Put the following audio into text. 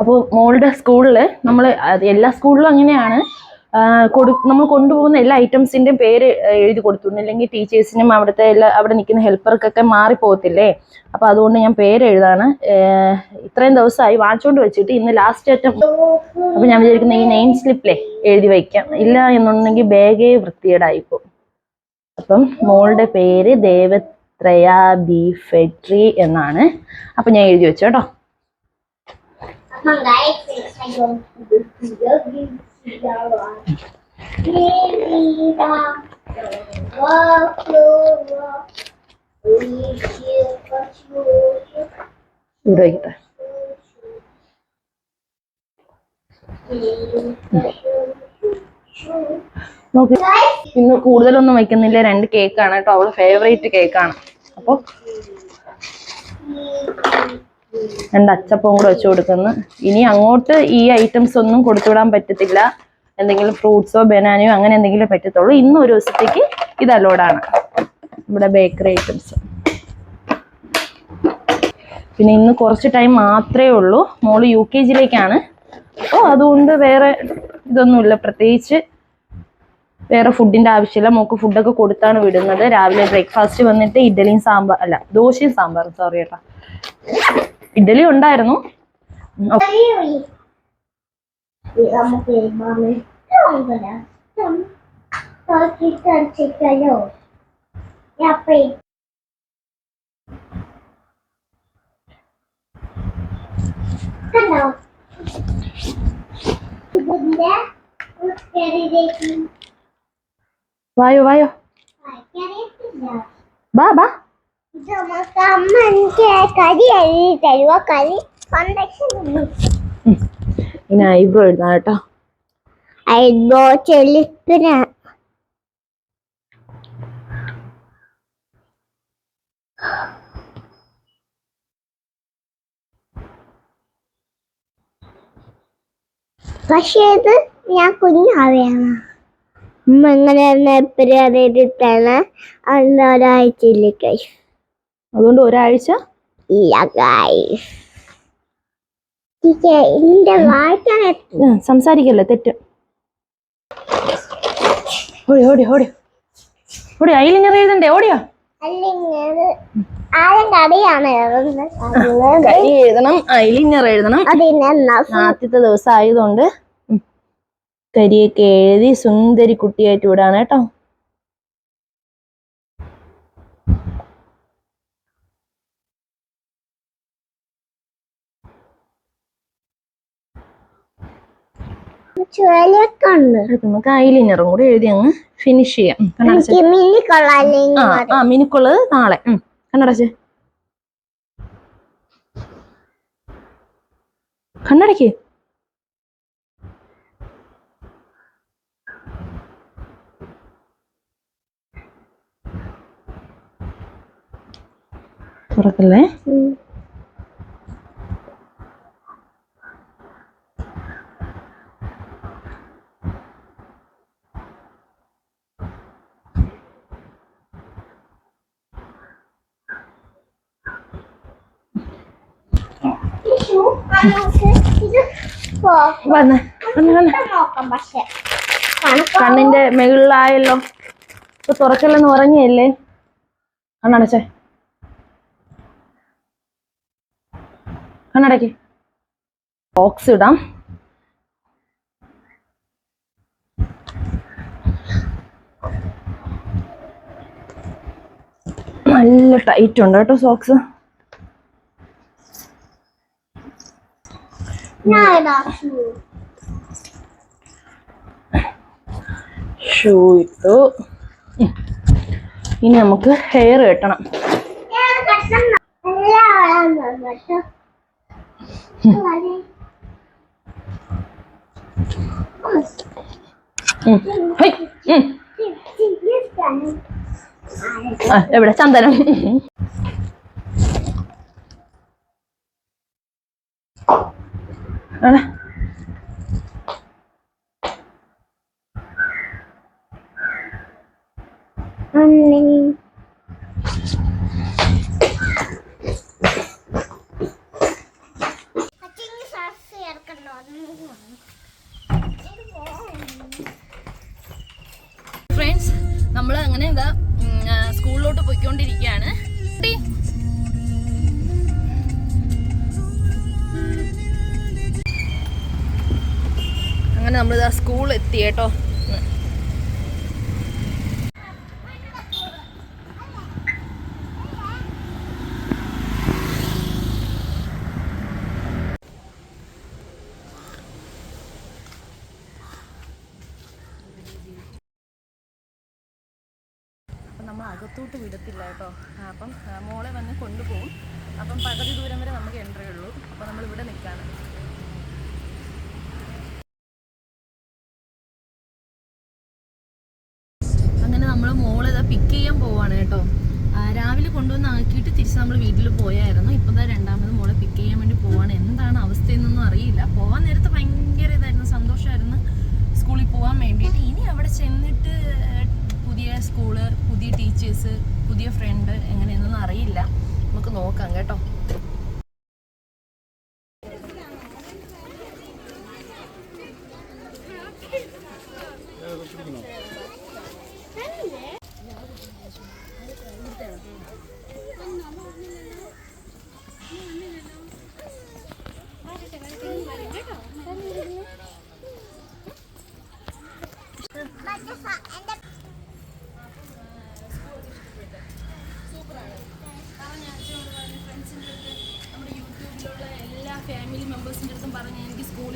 അപ്പോൾ മോളുടെ സ്കൂളിൽ നമ്മൾ എല്ലാ സ്കൂളിലും അങ്ങനെയാണ്. കൊടു നമ്മൾ കൊണ്ടുപോകുന്ന എല്ലാ ഐറ്റംസിന്റെയും പേര് എഴുതി കൊടുത്തിട്ടുണ്ട്. അല്ലെങ്കിൽ ടീച്ചേഴ്സിനും അവിടുത്തെ എല്ലാ അവിടെ നിൽക്കുന്ന ഹെൽപ്പർക്കൊക്കെ മാറിപ്പോകത്തില്ലേ? അപ്പോൾ അതുകൊണ്ട് ഞാൻ പേര് എഴുതാണ്. ഇത്രയും ദിവസമായി വാങ്ങിച്ചുകൊണ്ട് വെച്ചിട്ട് ഇന്ന് ലാസ്റ്റ് ഏറ്റം അപ്പോൾ ഞാൻ വിചാരിക്കുന്ന ഈ നെയിം സ്ലിപ്പിലെ എഴുതി വയ്ക്കാം. ഇല്ല എന്നുണ്ടെങ്കിൽ ബാഗേ വൃത്തികേടായിപ്പോൾ അപ്പം മോളുടെ പേര് ദേവത്രയ ബി ഫെട്രി എന്നാണ്. അപ്പം ഞാൻ എഴുതി വെച്ചു I don't love you. നോക്ക് ഇന്ന് കൂടുതലൊന്നും വെക്കുന്നില്ല. രണ്ട് കേക്കാണ് കേട്ടോ. അവൾ ഫേവറേറ്റ് കേക്കാണ് അപ്പൊ? രണ്ട് അച്ചപ്പവും കൂടെ വെച്ച് കൊടുക്കുന്നു. ഇനി അങ്ങോട്ട് ഈ ഐറ്റംസ് ഒന്നും കൊടുത്തുവിടാൻ പറ്റത്തില്ല. എന്തെങ്കിലും ഫ്രൂട്ട്സോ ബനാനയോ അങ്ങനെ എന്തെങ്കിലും പറ്റത്തുള്ളൂ. ഇന്ന് ഒരു ദിവസത്തേക്ക് ഇത് അലോഡാണ് നമ്മുടെ ബേക്കറി ഐറ്റംസ് പിന്നെ ഇന്ന് കുറച്ച് ടൈം മാത്രമേ ഉള്ളൂ. മോൾ യു കെ ജിയിലേക്കാണ്. അപ്പോൾ അതുകൊണ്ട് വേറെ ഇതൊന്നുമില്ല. പ്രത്യേകിച്ച് വേറെ ഫുഡിന്റെ ആവശ്യമില്ല. മോക്ക് ഫുഡൊക്കെ കൊടുത്താണ് വിടുന്നത്. രാവിലെ ബ്രേക്ക്ഫാസ്റ്റ് വന്നിട്ട് ഇഡ്ഡലിയും സാമ്പാർ അല്ല ദോശയും സാമ്പാറും. സോറി കേട്ടോ ഇഡ്ഡലി ഉണ്ടായിരുന്നു. കണ്ടോ ഇതിന്റെ വായോ വായോ. കയറിയിട്ടില്ല ബാ ബാ. ഇത് നമുക്ക് അമ്മ കരി എഴുതി കരി ഇനി ഐബ്രോ എഴുതാം കേട്ടോ. ഐബ്രോ ചെളിപ്പിന്. പക്ഷേ ഇത് ഞാൻ കുഞ്ഞാവയാണ്. അമ്മ എങ്ങനെ എപ്പോഴും അന്ന് ഒരാഴ്ചയില്ല കഴിച്ചു അതുകൊണ്ട് ഒരാഴ്ച സംസാരിക്കല്ലേ തെറ്റ്. ഓടി ഓടി ഓടി. ഓടി ഐലിനർ എഴുതണ്ടേ? ഓടിയോ? കരി എഴുതണം ഐലിനർ എഴുതണം. ആദ്യത്തെ ദിവസം ആയതുകൊണ്ട് കരിയൊക്കെ എഴുതി സുന്ദരി കുട്ടിയായിട്ട് വിടാണ് കേട്ടോ. നമുക്ക് ഐലിനറും കൂടി എഴുതി അങ്ങ് ഫിനിഷ് ചെയ്യാം. ആ മിനിക്കുള്ളത് നാളെ. കണ്ണടച്ച്. കണ്ണടക്ക്. തുറക്കല്ലേ? വന്ന് കണ്ണിന്റെ മുകളിലായല്ലോ ഇപ്പൊ തുറക്കല്ലെന്ന് പറഞ്ഞല്ലേ? കണ്ണടച്ചേ കണ്ണടക്ക്. ബോക്സ് ഇടാം. നല്ല ടൈറ്റ് ഉണ്ട് കേട്ടോ സോക്സ് ഞാൻ ഇടാം shoe. ഷൂ ഇട്ടു. ഇനി നമുക്ക് ഹെയർ കെട്ടണം. എവിടെ? കെട്ടണം. നല്ല ആളാണ് കേട്ടോ. വളരെ. ഉം. ഹൈ. ഉം. ഇഷ്ടാണ്. ആ, എവിടെ ചന്ദനം എവിടെ? അമ്മേ. ഫ്രണ്ട്സ് നമ്മൾ അങ്ങനെ എന്താ സ്കൂളിലോട്ട് പോയിക്കൊണ്ടിരിക്കുകയാണ്. അങ്ങനെ നമ്മളിതാ സ്കൂൾ എത്തി കേട്ടോ. നമ്മൾ അകത്തോട്ട് വിടത്തില്ല കേട്ടോ. അപ്പം മോളെ വന്ന് കൊണ്ടുപോകും. അപ്പം പകുതി ദൂരം വരെ നമുക്ക് എൻട്രി ഉള്ളൂ. അപ്പോൾ നമ്മൾ ഇവിടെ നിൽക്കാണ് അങ്ങനെ നമ്മൾ മോളെ ഇതാ പിക്ക് ചെയ്യാൻ പോവാണ് കേട്ടോ. രാവിലെ കൊണ്ടുവന്ന് ആക്കിയിട്ട് തിരിച്ച് നമ്മൾ വീട്ടിൽ പോയായിരുന്നു. ഇപ്പം തന്നെ രണ്ടാമത് മോളെ പിക്ക് ചെയ്യാൻ വേണ്ടി പോവാണ്. എന്താണ് അവസ്ഥയെന്നൊന്നും അറിയില്ല. പോവാൻ നേരത്ത് ഭയങ്കര ഇതായിരുന്നു. സന്തോഷമായിരുന്നു സ്കൂളിൽ പോകാൻ വേണ്ടിയിട്ട്. ഇനി അവിടെ ചെന്നിട്ട് പുതിയ സ്കൂൾ പുതിയ ടീച്ചേഴ്സ് പുതിയ ഫ്രണ്ട് എങ്ങനെയെന്നൊന്നും അറിയില്ല. നമുക്ക് നോക്കാം കേട്ടോ. ഫ്രണ്ട്സിന്റെ അടുത്ത് നമ്മുടെ യൂട്യൂബിലുള്ള എല്ലാ ഫാമിലി മെമ്പേഴ്സിന്റെ അടുത്തും പറഞ്ഞ് എനിക്ക് സ്കൂളിൽ